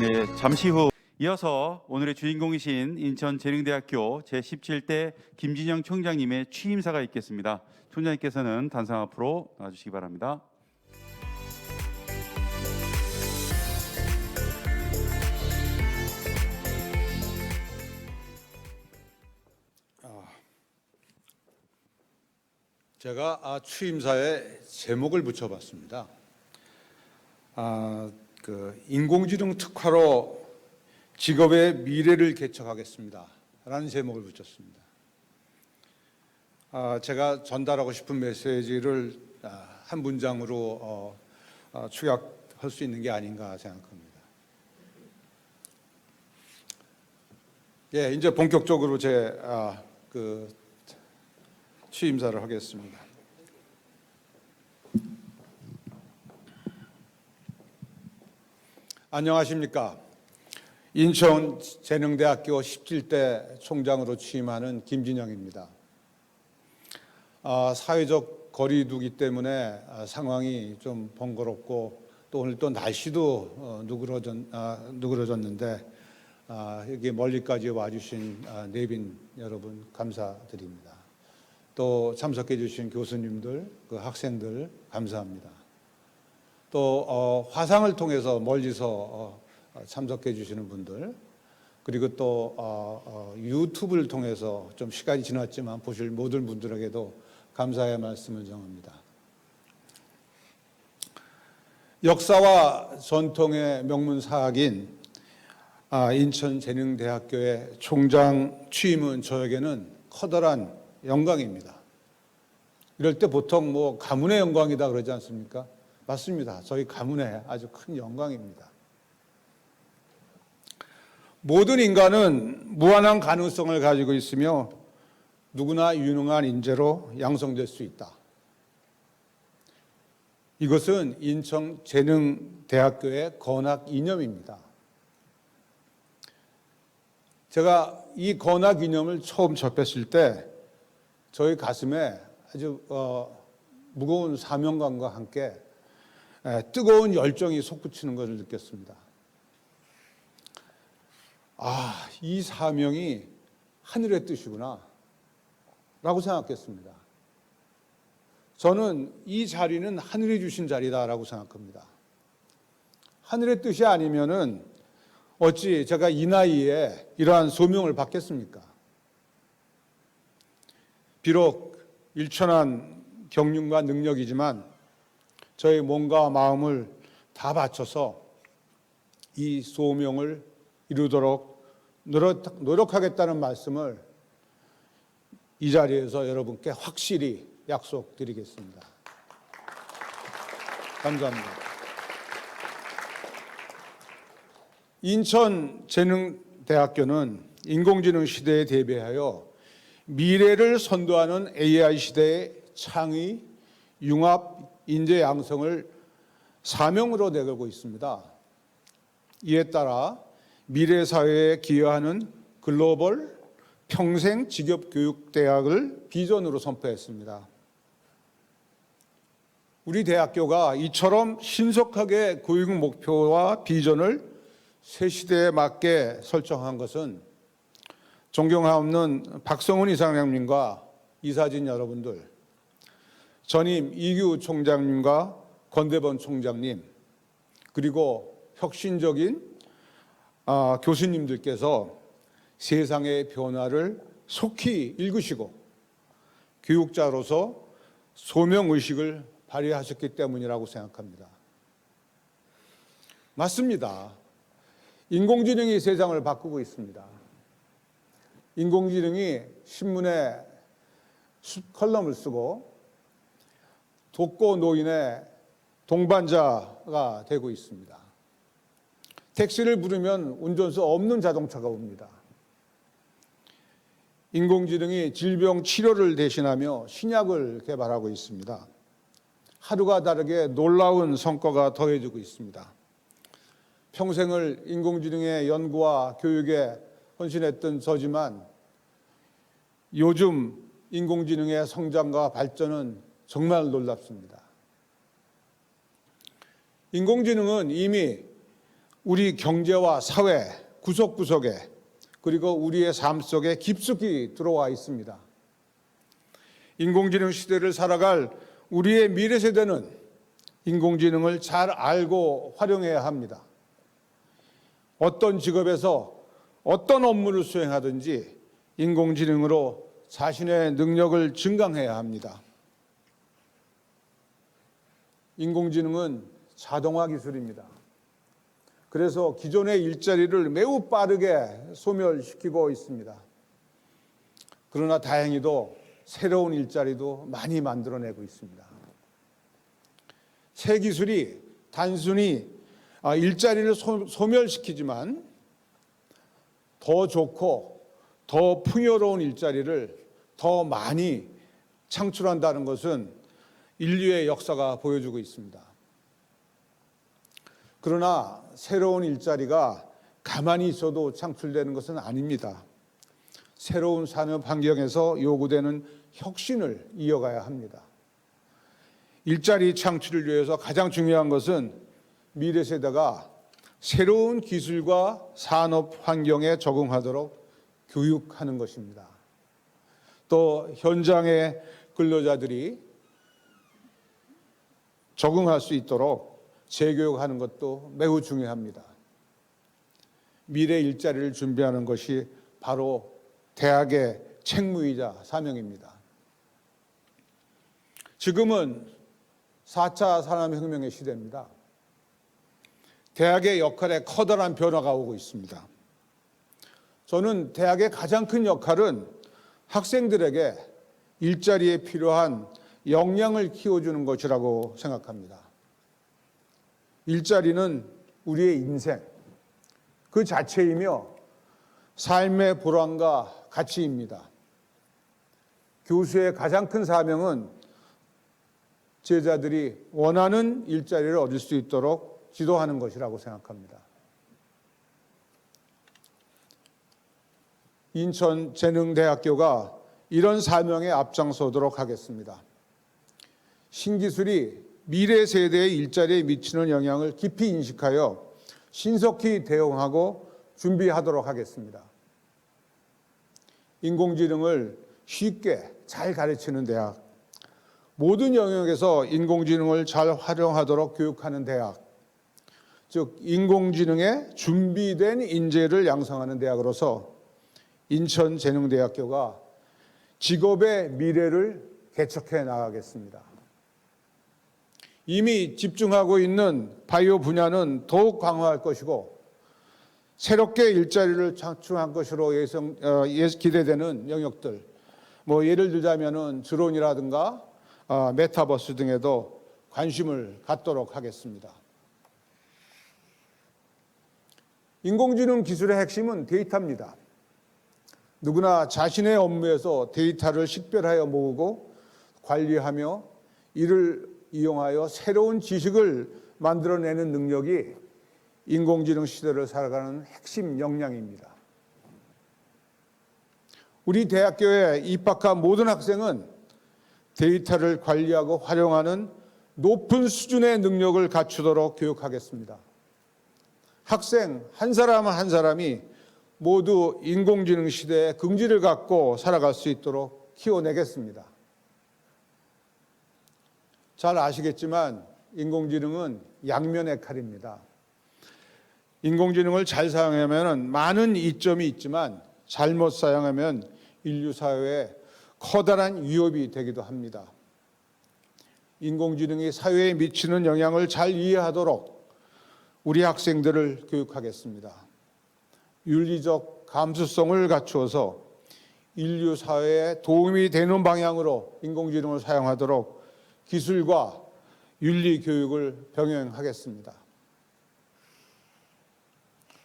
네, 잠시 후 이어서 오늘의 주인공이신 인천재능대학교 제17대 김진영 총장님의 취임사가 있겠습니다. 총장님께서는 단상 앞으로 나와주시기 바랍니다. 제가 아, 취임사에 제목을 붙여봤습니다. 아, 그 인공지능 특화로 직업의 미래를 개척하겠습니다. 라는 제목을 붙였습니다. 아, 제가 전달하고 싶은 메시지를 아, 한 문장으로 어, 어, 축약할 수 있는 게 아닌가 생각합니다. 예, 이제 본격적으로 제 아, 그 취임사를 하겠습니다. 안녕하십니까. 인천재능대학교 17대 총장으로 취임하는 김진영입니다. 아, 사회적 거리두기 때문에 아, 상황이 좀 번거롭고 또 오늘 또 날씨도 어, 누그러졌, 아, 누그러졌는데 아, 여기 멀리까지 와주신 아, 내빈 여러분 감사드립니다. 또 참석해 주신 교수님들, 그 학생들 감사합니다. 또 어, 화상을 통해서 멀리서 어, 참석해 주시는 분들 그리고 또 어, 어, 유튜브를 통해서 좀 시간이 지났지만 보실 모든 분들에게도 감사의 말씀을 전합니다. 역사와 전통의 명문 사학인 아, 인천재능대학교의 총장 취임은 저에게는 커다란 영광입니다. 이럴 때 보통 뭐 가문의 영광이다 그러지 않습니까? 맞습니다. 저희 가문의 아주 큰 영광입니다. 모든 인간은 무한한 가능성을 가지고 있으며 누구나 유능한 인재로 양성될 수 있다. 이것은 인천재능대학교의 건학 이념입니다. 제가 이 건학 이념을 처음 접했을 때 저희 가슴에 아주 어, 무거운 사명감과 함께 에, 뜨거운 열정이 솟구치는 것을 느꼈습니다. 아, 이 사명이 하늘의 뜻이구나. 라고 생각했습니다. 저는 이 자리는 하늘이 주신 자리다라고 생각합니다. 하늘의 뜻이 아니면은 어찌 제가 이 나이에 이러한 소명을 받겠습니까? 비록 일천한 경륜과 능력이지만 저의 몸과 마음을 다 바쳐서 이 소명을 이루도록 노력, 노력 하겠다는 말씀을 이 자리에서 여러분께 확실히 약속드리겠습니다. 감사합니다. 인천재능대학교는 인공지능 시대에 대비하여 미래를 선도하는 AI 시대의 창의, 융합, 인재 양성을 사명으로 내걸고 있습니다. 이에 따라 미래 사회에 기여하는 글로벌 평생 직업 교육 대학을 비전으로 선포했습니다. 우리 대학교가 이처럼 신속하게 교육 목표와 비전을 새 시대에 맞게 설정한 것은 존경하옵는 박성훈 이사장님과 이사진 여러분들, 전임 이규 총장님과 권대범 총장님, 그리고 혁신적인 아, 교수님들께서 세상의 변화를 속히 읽으시고 교육자로서 소명의식을 발휘하셨기 때문이라고 생각합니다. 맞습니다. 인공지능이 세상을 바꾸고 있습니다. 인공지능이 신문에 컬럼을 쓰고 독거 노인의 동반자가 되고 있습니다. 택시를 부르면 운전수 없는 자동차가 옵니다. 인공지능이 질병 치료를 대신하며 신약을 개발하고 있습니다. 하루가 다르게 놀라운 성과가 더해지고 있습니다. 평생을 인공지능의 연구와 교육에 헌신했던 저지만 요즘 인공지능의 성장과 발전은 정말 놀랍습니다. 인공지능은 이미 우리 경제와 사회 구석구석에 그리고 우리의 삶 속에 깊숙이 들어와 있습니다. 인공지능 시대를 살아갈 우리의 미래 세대는 인공지능을 잘 알고 활용해야 합니다. 어떤 직업에서 어떤 업무를 수행하든지 인공지능으로 자신의 능력을 증강해야 합니다. 인공지능은 자동화 기술입니다. 그래서 기존의 일자리를 매우 빠르게 소멸시키고 있습니다. 그러나 다행히도 새로운 일자리도 많이 만들어내고 있습니다. 새 기술이 단순히 아, 일자리를 소- 소멸시키지만 더 좋고 더 풍요로운 일자리를 더 많이 창출한다는 것은 인류의 역사가 보여주고 있습니다. 그러나 새로운 일자리가 가만히 있어도 창출되는 것은 아닙니다. 새로운 산업 환경에서 요구되는 혁신을 이어가야 합니다. 일자리 창출을 위해서 가장 중요한 것은 미래 세대가 새로운 기술과 산업 환경에 적응하도록 교육하는 것입니다. 또 현장의 근로자들이 적응할 수 있도록 재교육하는 것도 매우 중요합니다. 미래 일자리를 준비하는 것이 바로 대학의 책무이자 사명입니다. 지금은 4차 산업혁명의 시대입니다. 대학의 역할에 커다란 변화가 오고 있습니다. 저는 대학의 가장 큰 역할은 학생들에게 일자리에 필요한 역량을 키워주는 것이라고 생각합니다. 일자리는 우리의 인생 그 자체이며 삶의 보람과 가치입니다. 교수의 가장 큰 사명은 제자들이 원하는 일자리를 얻을 수 있도록 지도하는 것이라고 생각합니다. 인천재능대학교가 이런 사명에 앞장서도록 하겠습니다. 신기술이 미래 세대의 일자리에 미치는 영향을 깊이 인식하여 신속히 대응하고 준비하도록 하겠습니다. 인공지능을 쉽게 잘 가르치는 대학, 모든 영역에서 인공지능을 잘 활용하도록 교육하는 대학, 즉 인공지능에 준비된 인재를 양성하는 대학으로서 인천재능대학교가 직업의 미래를 개척해 나가겠습니다. 이미 집중하고 있는 바이오 분야는 더욱 강화할 것이고 새롭게 일자리를 창출할 것으로 예상 어, 예, 기대되는 영역들 뭐 예를 들자면은 드론이라든가 어, 메타버스 등에도 관심을 갖도록 하겠습니다. 인공지능 기술의 핵심은 데이터입니다. 누구나 자신의 업무에서 데이터를 식별하여 모으고 관리하며 이를 이용하여 새로운 지식을 만들어내는 능력이 인공지능 시대를 살아가는 핵심 역량입니다. 우리 대학교에 입학한 모든 학생은 데이터를 관리하고 활용하는 높은 수준의 능력을 갖추도록 교육하겠습니다. 학생 한 사람 한 사람이 모두 인공지능 시대에 긍지를 갖고 살아갈 수 있도록 키워내겠습니다. 잘 아시겠지만 인공지능은 양면의 칼입니다. 인공지능을 잘 사용하면 많은 이점이 있지만 잘못 사용하면 인류 사회에 커다란 위협이 되기도 합니다. 인공지능이 사회에 미치는 영향을 잘 이해하도록 우리 학생들을 교육하겠습니다. 윤리적 감수성을 갖추어서 인류 사회에 도움이 되는 방향으로 인공지능을 사용하도록 기술과 윤리 교육을 병행하겠습니다.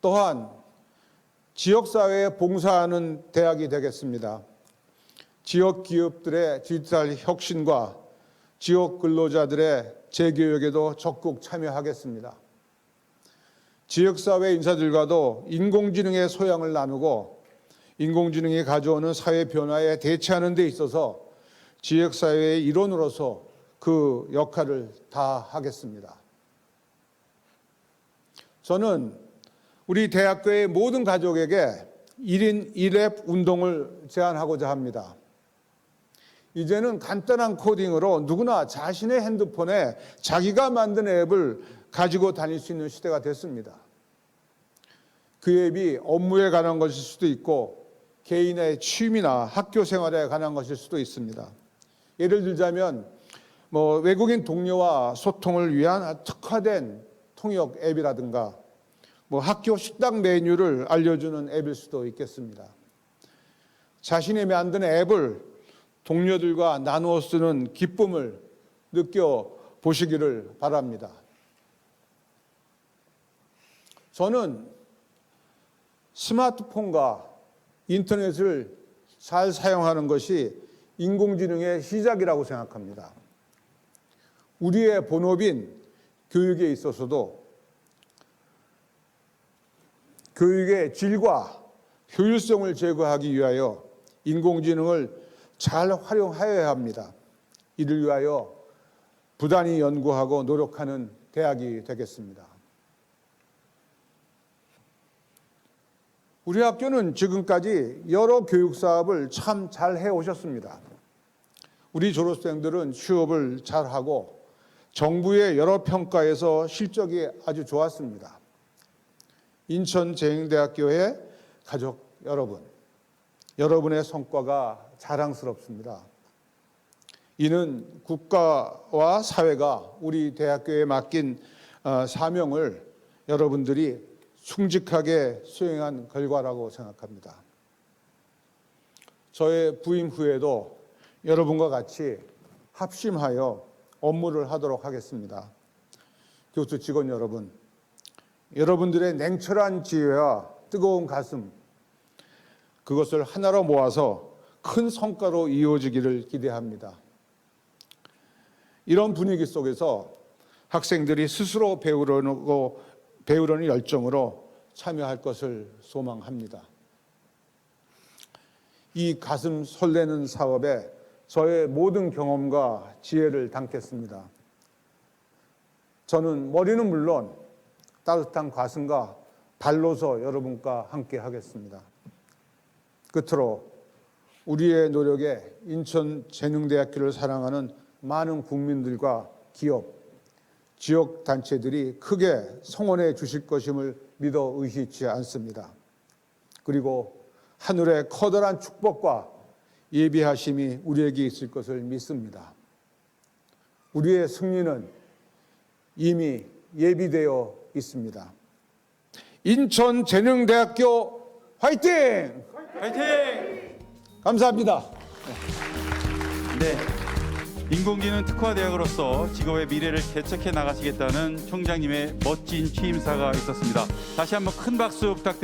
또한 지역사회에 봉사하는 대학이 되겠습니다. 지역 기업들의 디지털 혁신과 지역 근로자들의 재교육에도 적극 참여하겠습니다. 지역사회 인사들과도 인공지능의 소양을 나누고 인공지능이 가져오는 사회 변화에 대처하는 데 있어서 지역사회의 일원으로서 그 역할을 다 하겠습니다. 저는 우리 대학교의 모든 가족에게 1인 1앱 운동을 제안하고자 합니다. 이제는 간단한 코딩으로 누구나 자신의 핸드폰에 자기가 만든 앱을 가지고 다닐 수 있는 시대가 됐습니다. 그 앱이 업무에 관한 것일 수도 있고 개인의 취미나 학교 생활에 관한 것일 수도 있습니다. 예를 들자면 뭐 외국인 동료와 소통을 위한 특화된 통역 앱이라든가 뭐 학교 식당 메뉴를 알려주는 앱일 수도 있겠습니다. 자신이 만든 앱을 동료들과 나누어 쓰는 기쁨을 느껴 보시기를 바랍니다. 저는 스마트폰과 인터넷을 잘 사용하는 것이 인공지능의 시작이라고 생각합니다. 우리의 본업인 교육에 있어서도 교육의 질과 효율성을 제고하기 위하여 인공지능을 잘 활용하여야 합니다. 이를 위하여 부단히 연구하고 노력하는 대학이 되겠습니다. 우리 학교는 지금까지 여러 교육 사업을 참 잘 해 오셨습니다. 우리 졸업생들은 취업을 잘 하고 정부의 여러 평가에서 실적이 아주 좋았습니다. 인천재행대학교의 가족 여러분, 여러분의 성과가 자랑스럽습니다. 이는 국가와 사회가 우리 대학교에 맡긴 어, 사명을 여러분들이 충직하게 수행한 결과라고 생각합니다. 저의 부임 후에도 여러분과 같이 합심하여 업무를 하도록 하겠습니다. 교수 직원 여러분, 여러분들의 냉철한 지혜와 뜨거운 가슴, 그것을 하나로 모아서 큰 성과로 이루어지기를 기대합니다. 이런 분위기 속에서 학생들이 스스로 배우려고 배우려는 열정으로 참여할 것을 소망합니다. 이 가슴 설레는 사업에 저의 모든 경험과 지혜를 담겠습니다. 저는 머리는 물론 따뜻한 가슴과 발로서 여러분과 함께 하겠습니다. 끝으로 우리의 노력에 인천재능대학교를 사랑하는 많은 국민들과 기업, 지역 단체들이 크게 성원해 주실 것임을 믿어 의심치 않습니다. 그리고 하늘의 커다란 축복과 예비하심이 우리에게 있을 것을 믿습니다. 우리의 승리는 이미 예비되어 있습니다. 인천재능대학교 화이팅! 파이팅! 감사합니다. 네. 인공지능 특화 대학으로서 직업의 미래를 개척해 나가시겠다는 총장님의 멋진 취임사가 있었습니다. 다시 한번 큰 박수 부탁드립니다.